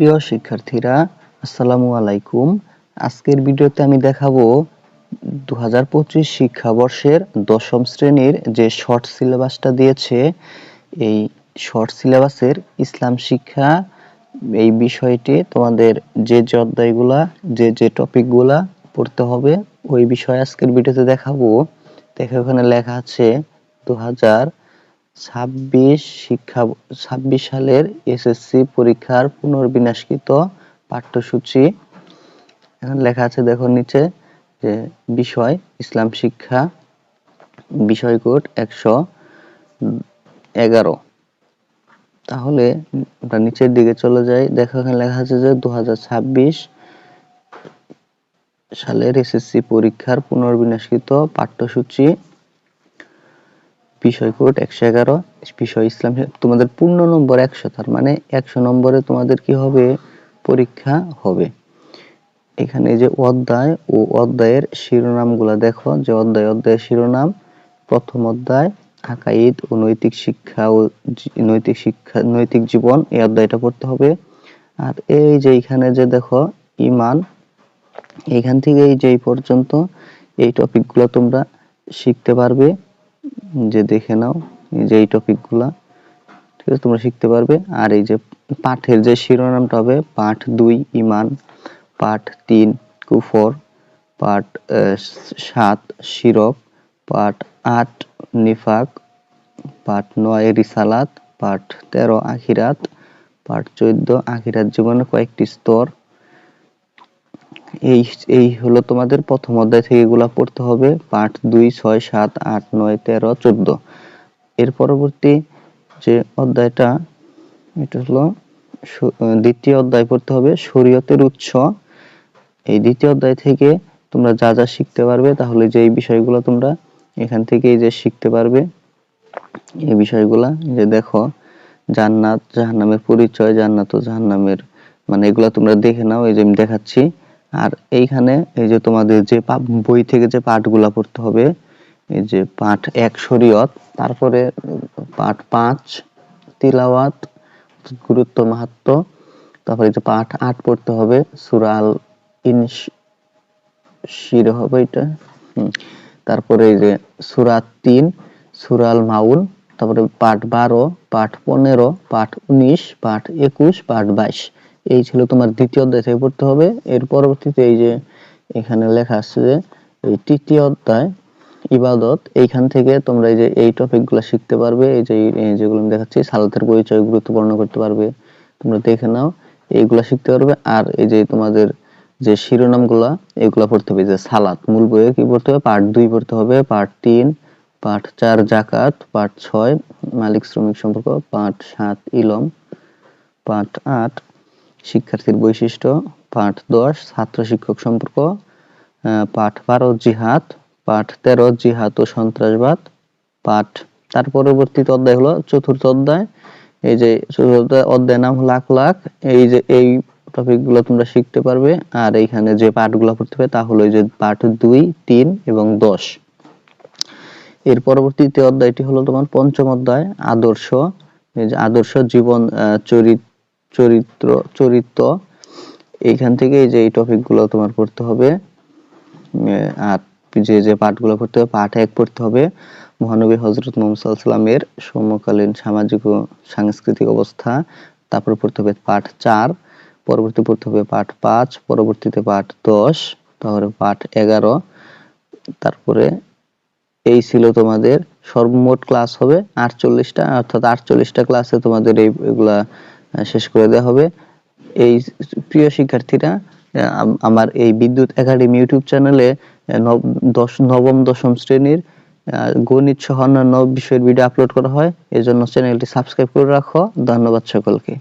প্রিয় শিক্ষার্থীরা, আসসালামু আলাইকুম। আজকের ভিডিওতে আমি দেখাবো দু হাজার পঁচিশ শিক্ষাবর্ষের দশম শ্রেণির যে শর্ট সিলেবাসটা দিয়েছে, এই শর্ট সিলেবাসের ইসলাম শিক্ষা, এই বিষয়টি তোমাদের যে যে অধ্যায়গুলা, যে যে টপিকগুলা পড়তে হবে, ওই বিষয় আজকের ভিডিওতে দেখাবো। দেখো ওখানে লেখা আছে দু হাজার ছাব্বিশ শিক্ষা ছাব্বিশ সালের এসএসসি পরীক্ষার পুনর্বিন্যাসকৃত পাঠ্যসূচি। এখানে লেখা আছে দেখো নিচে যে বিষয়, ইসলাম শিক্ষা বিষয় কোড একশো এগারো। তাহলে আমরা নিচের দিকে চলে যাই। দেখো এখানে লেখা আছে যে দু হাজার ছাব্বিশ সালের এসএসসি পরীক্ষার পুনর্বিন্যাসকৃত পাঠ্যসূচি। বিষয় কোড একশো এগারো, বিষয় ইসলাম তোমাদের পূর্ণ নম্বর একশো, তার মানে একশো নম্বরে তোমাদের কি হবে? পরীক্ষা হবে। এখানে যে অধ্যায়, ও অধ্যায়ের শিরোনামগুলো দেখো। যে অধ্যায়, অধ্যায়ের শিরোনাম, প্রথম অধ্যায়, আকাইদ ও নৈতিক শিক্ষা ও নৈতিক শিক্ষা, নৈতিক জীবন, এই অধ্যায়টা পড়তে হবে। আর এই যে এখানে যে দেখো, ইমান এখান থেকে এই যে পর্যন্ত এই টপিকগুলো তোমরা শিখতে পারবে যে দেখে নাও যে এই টপিকগুলা, ঠিক আছে, তোমরা শিখতে পারবে। আর এই যে পাঠের যে শিরোনামটা হবে, পাঠ দুই, ইমান, পাঠ তিন, কুফর, পাঠ সাত, শিরক, পাঠ আট, নিফাক, পাঠ নয়, রিসালাত, পাঠ তেরো, আখিরাত, পাঠ চোদ্দ, আখিরাত জীবনের কয়েকটি স্তর এই এই হলো তোমাদের প্রথম অধ্যায় থেকে এগুলা পড়তে হবে। পাঠ দুই, ছয়, সাত, আট, নয়, তেরো, চোদ্দ। এর পরবর্তী যে অধ্যায়টা, এটা হলো দ্বিতীয় অধ্যায় পড়তে হবে, শরীয়তের উৎস। এই দ্বিতীয় অধ্যায় থেকে তোমরা যা যা শিখতে পারবে, তাহলে যে এই বিষয়গুলো তোমরা এখান থেকে যে শিখতে পারবে, এই বিষয়গুলা যে দেখো, জান্নাত, জাহান্নামের পরিচয়, জান্নাত ও জাহান্নামের মানে এগুলা তোমরা দেখে নাও, এই যে আমি দেখাচ্ছি। আর এইখানে এই যে তোমাদের যে বই থেকে যে পাঠগুলা পড়তে হবে, এই যে পাঠ এক শরীয়ত, তারপরে পাঠ পাঁচ, তিলাওয়াত, গুরুত্ব মাহাত্ম, তারপরে যে পাঠ আট পড়তে হবে সুরাল ইন শির হবে এটা তারপরে এই যে সুরাত তিন সুরাল মাউন তারপরে পাঠ বারো, পাঠ পনেরো, পাঠ উনিশ, পাঠ একুশ, পাঠ বাইশ। এই ছিল তোমার দ্বিতীয় অধ্যায় থেকে পড়তে হবে। এর পরবর্তীতে এই যে এখানে লেখা আছে যে এই তৃতীয় অধ্যায়, ইবাদত, এইখান থেকে তোমরা এই যে এই টপিকগুলো শিখতে পারবে, এই যে যেগুলো আমি দেখাচ্ছি, সালাতের পরিচয় গুরুত্ব বর্ণনা করতে পারবে, তোমরা দেখে নাও, এইগুলা শিখতে পারবে। আর এই যে তোমাদের যে শিরোনামগুলা, এগুলা পড়তে হবে যে সালাত, মূল বইয়ে কি পড়তে হবে? পার্ট দুই পড়তে হবে, পার্ট তিন, পার্ট চার জাকাত, পার্ট ছয় মালিক শ্রমিক সম্পর্ক, পার্ট সাত ইলম, পার্ট আট শিক্ষার্থীর বৈশিষ্ট্য, পাঠ দশ, ছাত্র শিক্ষক সম্পর্ক পাঠ বারো, জিহাদ, পাঠ তেরো, জিহাদ ও সন্ত্রাসবাদ, পাঠ, তার পরবর্তীতে অধ্যায় হলো চতুর্থ অধ্যায়। এই যে চতুর্থ অধ্যায় নাম লাখ লাখ। এই যে, এই টপিকগুলো তোমরা শিখতে পারবে। আর এইখানে যে পাঠ পাঠগুলো পড়তে হবে তা হলো যে পাঠ দুই, তিন এবং দশ। এর পরবর্তীতে অধ্যায়টি হলো তোমার পঞ্চম অধ্যায়, আদর্শ। এই যে আদর্শ জীবন চরিত্র চরিত্র চরিত্র। এইখান থেকে যে এই টপিকগুলো তোমার পড়তে হবে। আর যে যে পাঠগুলো পড়তে হবে, পাঠ এক পড়তে হবে। মহানবী হজরত মোহাম্মদ সাল্লামের সমকালীন সামাজিক ও সাংস্কৃতিক অবস্থা। তারপর পড়তে হবে পাঠ চার, পরবর্তী পড়তে হবে পাঠ পাঁচ, পরবর্তীতে পাঠ দশ, তারপরে পাঠ এগারো। তারপরে এই ছিল তোমাদের সর্বমোট ক্লাস হবে আটচল্লিশটা, অর্থাৎ আটচল্লিশটা ক্লাসে তোমাদের এইগুলা শেষ করে দেওয়া হবে। এই প্রিয় শিক্ষার্থীরা আমার এই বিদ্যুৎ একাডেমি ইউটিউব চ্যানেলে দশ নবম, দশম শ্রেণির গণিত সহ অন্যান্য বিষয়ের ভিডিও আপলোড করা হয়। এজন্য চ্যানেলটি সাবস্ক্রাইব করে রাখো। ধন্যবাদ সকলকে।